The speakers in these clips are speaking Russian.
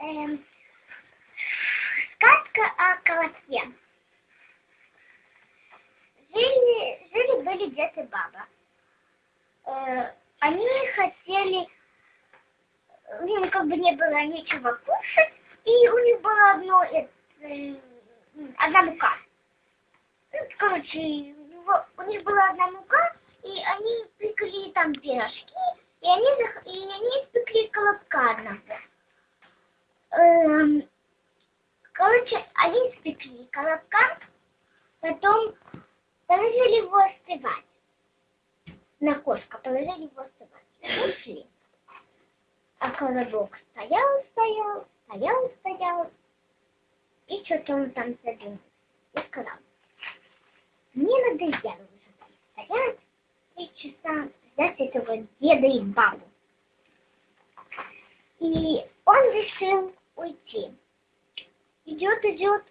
Эм, сказка о колоске. Жили, жили были дед и баба. Э, они хотели, им как бы не было нечего кушать, и у них было одно, э, одна мука. Ну, короче, у них была одна мука, и они пекли там пирожки, и они, и они испекли колобка одного. Эм, короче, они испекли колобка, потом положили его остывать. На кошка положили его остывать. Ушли. А колобок стоял, стоял, стоял, стоял. И что-то он там задумал. И сказал, мне надоело уже стоять три часа ждать этого деда и бабу. И он решил уйти. Идет, идет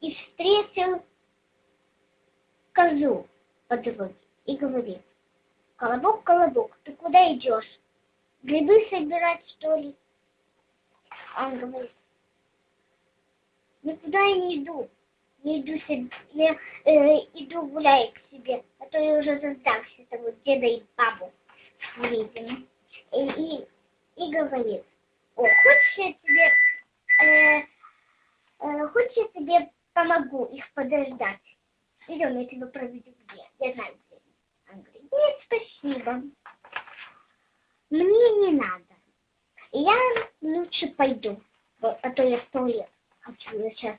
и встретил козу по дороге и говорит, «Колобок, колобок, ты куда идешь? Грибы собирать, что ли?» Он говорит, «Никуда я не иду, не иду себе, я э, иду гуляю к себе, а то я уже заждался того деда и бабу, видимо». И, и, и говорит, «О, хочешь я тебе, э, э, хочешь я тебе помогу их подождать?» Идем, я тебя проведу где? Я знаю где. Он говорит, нет, спасибо. Мне не надо. Я лучше пойду, а то я сто лет хочу я сейчас.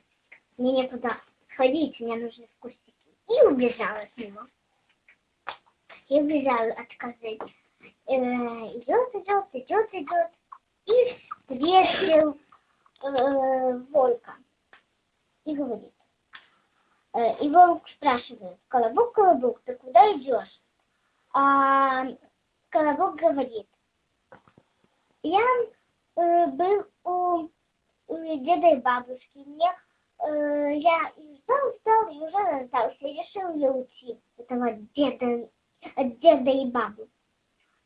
Мне некуда ходить, мне нужны кустики. И убежала от него. И убежала от козы. Э, идет, идет, идет, идет. И встретил э, волка. И говорит, Э, и волк спрашивает, Колобок, Колобок, ты куда идешь? А Колобок говорит, я э, был у, у деда и бабушки, мне э, я ждал, ждал и уже раздался, и решил я уйти этого деда, деда и бабу.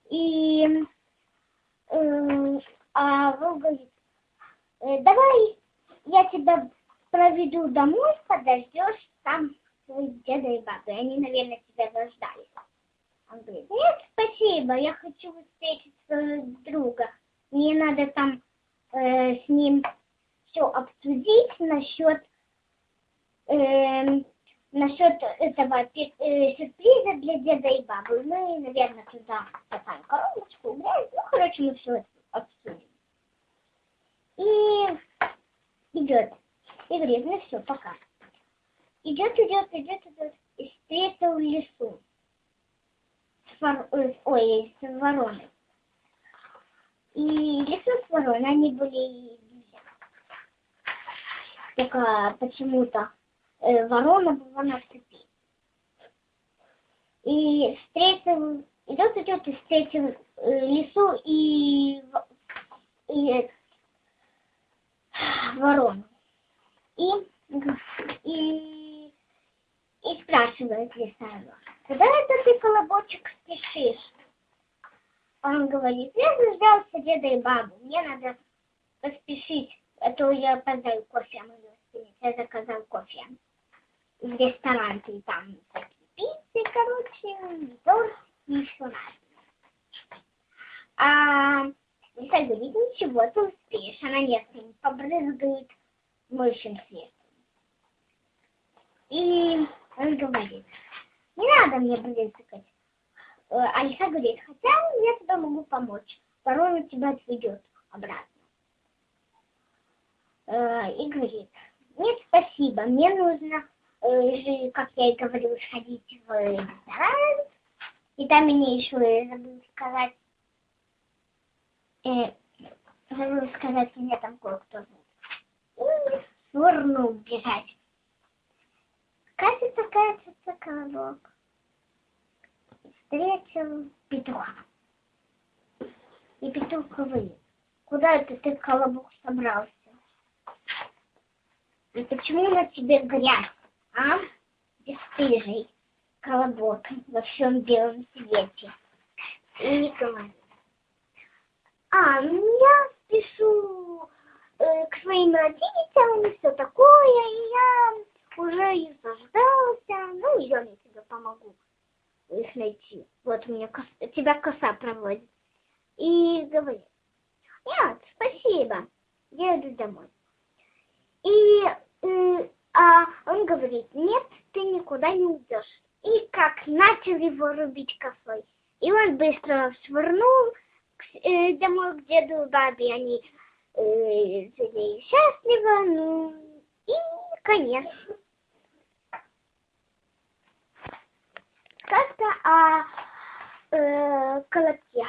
И э, а волк говорит, «Э, давай я тебя проведу домой, подождешь там твои деда и бабы. Они, наверное, тебя заждались. Он говорит, нет, спасибо, я хочу встретить своего друга. Мне надо там э, с ним все обсудить насчет э, насчет этого э, сюрприза для деда и бабы. Мы, наверное, туда поставим коробочку, убираем. Ну, короче, мы все обсудим. И идет. И говорит, ну все, пока. Идет, идет, идет, идет, и встретил лесу. С вор... Э, ой, с вороной. И лесу с вороной, они были друзья. Только почему-то э, ворона была на цепи. И встретил, идет, идет, и встретил э, лесу и э, ворону. И, и и Лисаева, куда это ты, колобочек, спешишь? Он говорит, я дождался деда и бабу, мне надо поспешить, а то я опоздаю кофе, спинить. Я заказал кофе в ресторан, и там такие пиццы, короче, торт и еще надо. А Лиса говорит, ничего, ты успеешь, она нет, побрызгает моющим средством. И он говорит, не надо мне брызгать. Э, Алиса говорит, хотя я тебе могу помочь. Ворона тебя отведет обратно. Э, и говорит, нет, спасибо, мне нужно, э, как я и говорил, сходить в ресторан. И там мне еще забыл сказать, э, забыл сказать, мне там кое-кто И свернул бежать Катится, колобок. Встретил петуха. И петух говорит, куда это ты, колобок, собрался? И почему на тебе грязь, а? Бесстыжий колобок во всем белом свете. И говорит, а, ну я спешу младенцем и все такое, и я уже и заждался. Ну, идем, я тебе помогу их найти. Вот мне кос... тебя коса проводит. И говорит, нет, спасибо, я иду домой. И э, а он говорит, нет, ты никуда не уйдешь. И как начал его рубить косой. И он быстро свернул к, э, домой к деду и бабе. Они э, жили ну и конец. Сказка о э, колобке.